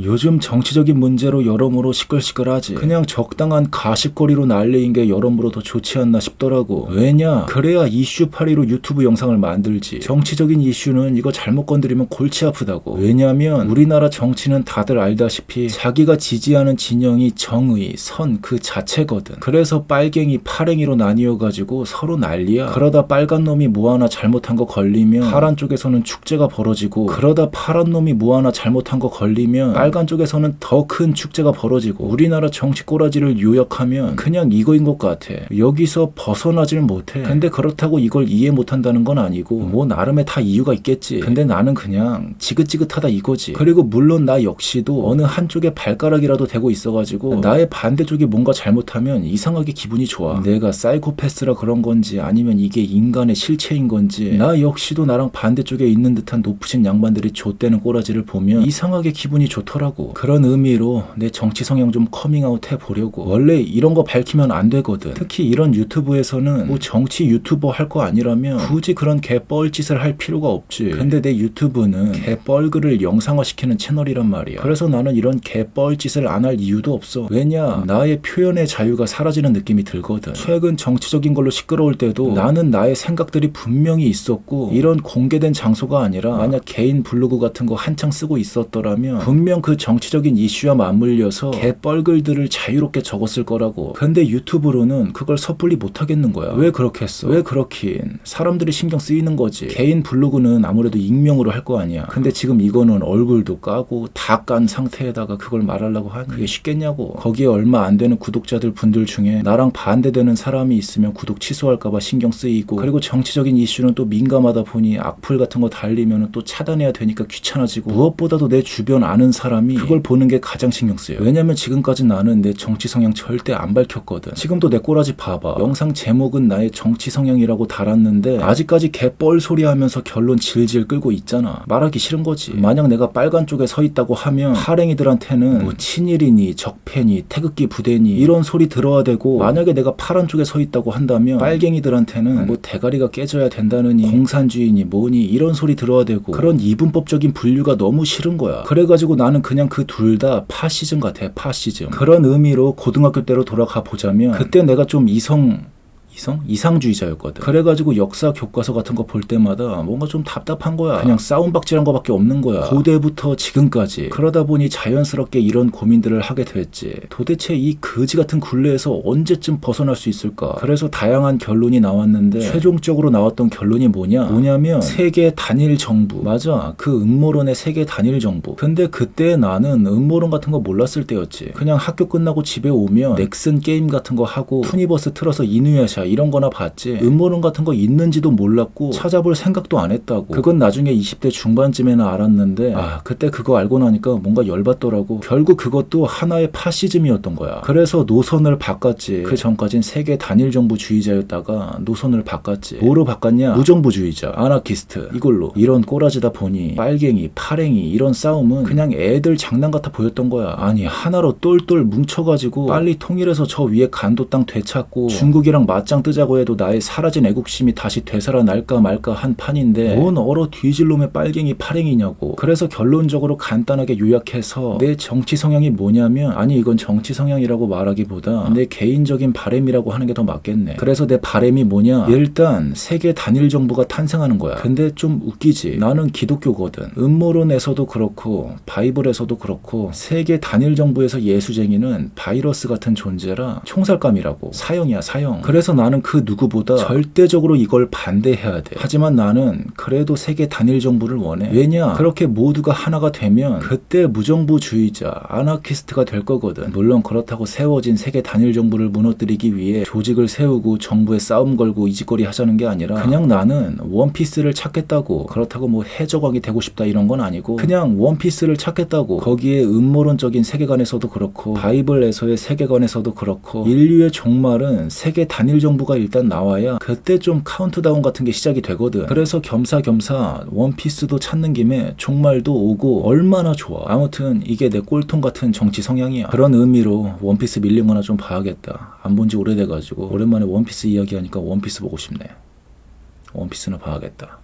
요즘 정치적인 문제로 여러모로 시끌시끌하지. 그냥 적당한 가십거리로 날리는 게 여러모로 더 좋지 않나 싶더라고. 왜냐? 그래야 이슈 파리로 유튜브 영상을 만들지. 정치적인 이슈는 이거 잘못 건드리면 골치 아프다고. 왜냐면 우리나라 정치는 다들 알다시피 자기가 지지하는 진영이 정의, 선 그 자체거든. 그래서 빨갱이, 파랭이로 나뉘어가지고 서로 난리야. 그러다 빨간 놈이 뭐 하나 잘못한 거 걸리면 파란 쪽에서는 축제가 벌어지고 그러다 파란 놈이 뭐 하나 잘못한 거 걸리면 빨간 쪽에서는 더 큰 축제가 벌어지고 우리나라 정치 꼬라지를 요약하면 그냥 이거인 것 같아. 여기서 벗어나질 못해. 근데 그렇다고 이걸 이해 못한다는 건 아니고 뭐 나름의 다 이유가 있겠지. 근데 나는 그냥 지긋지긋하다 이거지. 그리고 물론 나 역시도 어느 한쪽에 발가락이라도 대고 있어가지고 나의 반대쪽이 뭔가 잘못하면 이상하게 기분이 좋아. 내가 사이코패스라 그런 건지 아니면 이게 인간의 실체인 건지 나 역시도 나랑 반대쪽에 있는 듯한 높으신 양반들이 좆대는 꼬라지를 보면 이상하게 기분이 좋 더라고. 그런 의미로 내 정치 성향 좀 커밍아웃 해보려고. 원래 이런 거 밝히면 안 되거든. 특히 이런 유튜브에서는 뭐 정치 유튜버 할 거 아니라면 굳이 그런 개뻘짓을 할 필요가 없지. 근데 내 유튜브는 개뻘글을 영상화시키는 채널이란 말이야. 그래서 나는 이런 개뻘짓을 안 할 이유도 없어. 왜냐? 나의 표현의 자유가 사라지는 느낌이 들거든. 최근 정치적인 걸로 시끄러울 때도 나는 나의 생각들이 분명히 있었고 이런 공개된 장소가 아니라 만약 개인 블로그 같은 거 한창 쓰고 있었더라면 분명 그 정치적인 이슈와 맞물려서 개뻘글들을 자유롭게 적었을 거라고. 근데 유튜브로는 그걸 섣불리 못 하겠는 거야. 왜 그렇게 했어? 왜 그렇긴? 사람들이 신경 쓰이는 거지. 개인 블로그는 아무래도 익명으로 할 거 아니야. 근데 지금 이거는 얼굴도 까고 다 깐 상태에다가 그걸 말하려고 하니 그게 쉽겠냐고. 거기에 얼마 안 되는 구독자들 분들 중에 나랑 반대되는 사람이 있으면 구독 취소할까봐 신경 쓰이고 그리고 정치적인 이슈는 또 민감하다 보니 악플 같은 거 달리면 또 차단해야 되니까 귀찮아지고 무엇보다도 내 주변 아는 사람 이 그걸 보는 게 가장 신경 쓰여. 왜냐면 지금까지 나는 내 정치 성향 절대 안 밝혔거든. 지금도 내 꼬라지 봐봐. 영상 제목은 나의 정치 성향이라고 달았는데 아직까지 개뻘 소리 하면서 결론 질질 끌고 있잖아. 말하기 싫은 거지. 만약 내가 빨간 쪽에 서 있다고 하면 하랭이들한테는 뭐 친일이니 적폐니 태극기 부대니 이런 소리 들어야 되고 만약에 내가 파란 쪽에 서 있다고 한다면 빨갱이들한테는 뭐 대가리가 깨져야 된다느니 공산주의니 뭐니 이런 소리 들어야 되고 그런 이분법적인 분류가 너무 싫은 거야. 그래가지고 나는 그냥 그 둘 다 파시즘 같아. 파시즘. 그런 의미로 고등학교 때로 돌아가 보자면 그때 내가 좀 이성 이성? 이상주의자였거든. 그래가지고 역사 교과서 같은 거 볼 때마다 뭔가 좀 답답한 거야. 그냥 싸움박질한 거밖에 없는 거야. 고대부터 지금까지. 그러다 보니 자연스럽게 이런 고민들을 하게 됐지. 도대체 이 거지 같은 굴레에서 언제쯤 벗어날 수 있을까? 그래서 다양한 결론이 나왔는데 최종적으로 나왔던 결론이 뭐냐? 뭐냐면 세계 단일 정부. 맞아. 그 음모론의 세계 단일 정부. 근데 그때 나는 음모론 같은 거 몰랐을 때였지. 그냥 학교 끝나고 집에 오면 넥슨 게임 같은 거 하고 투니버스 틀어서 이누야샤 이런 거나 봤지. 음모론 같은 거 있는지도 몰랐고 찾아볼 생각도 안 했다고. 그건 나중에 20대 중반쯤에는 알았는데 아 그때 그거 알고 나니까 뭔가 열받더라고. 결국 그것도 하나의 파시즘이었던 거야. 그래서 노선을 바꿨지. 그 전까진 세계 단일 정부주의자였다가 노선을 바꿨지. 뭐로 바꿨냐? 무정부주의자 아나키스트. 이걸로 이런 꼬라지다 보니 빨갱이 파랭이 이런 싸움은 그냥 애들 장난 같아 보였던 거야. 아니 하나로 똘똘 뭉쳐가지고 빨리 통일해서 저 위에 간도 땅 되찾고 중국이랑 맞짱 뜨자고 해도 나의 사라진 애국심이 다시 되살아날까 말까 한 판인데 뭔 얼어 뒤질 놈의 빨갱이 파랭이냐고. 그래서 결론적으로 간단하게 요약해서 내 정치 성향이 뭐냐면 아니 이건 정치 성향이라고 말하기보다 내 개인적인 바램이라고 하는 게 더 맞겠네. 그래서 내 바램이 뭐냐? 일단 세계 단일 정부가 탄생하는 거야. 근데 좀 웃기지. 나는 기독교거든. 음모론에서도 그렇고 바이블에서도 그렇고 세계 단일 정부에서 예수쟁이는 바이러스 같은 존재라 총살감이라고. 사형이야 사형. 그래서 나는 그 누구보다 절대적으로 이걸 반대해야 돼. 하지만 나는 그래도 세계 단일 정부를 원해. 왜냐? 그렇게 모두가 하나가 되면 그때 무정부주의자 아나키스트가 될 거거든. 물론 그렇다고 세워진 세계 단일 정부를 무너뜨리기 위해 조직을 세우고 정부에 싸움 걸고 이짓거리 하자는 게 아니라 그냥 나는 원피스를 찾겠다고 그렇다고 뭐 해적왕이 되고 싶다 이런 건 아니고 그냥 원피스를 찾겠다고 거기에 음모론적인 세계관에서도 그렇고 바이블에서의 세계관에서도 그렇고 인류의 종말은 세계 단일 정부가 일단 나와야 그때 좀 카운트다운 같은 게 시작이 되거든. 그래서 겸사겸사 원피스도 찾는 김에 종말도 오고 얼마나 좋아. 아무튼 이게 내 꼴통 같은 정치 성향이야. 그런 의미로 원피스 밀린 거나 좀 봐야겠다. 안 본 지 오래돼가지고 오랜만에 원피스 이야기하니까 원피스 보고 싶네. 원피스나 봐야겠다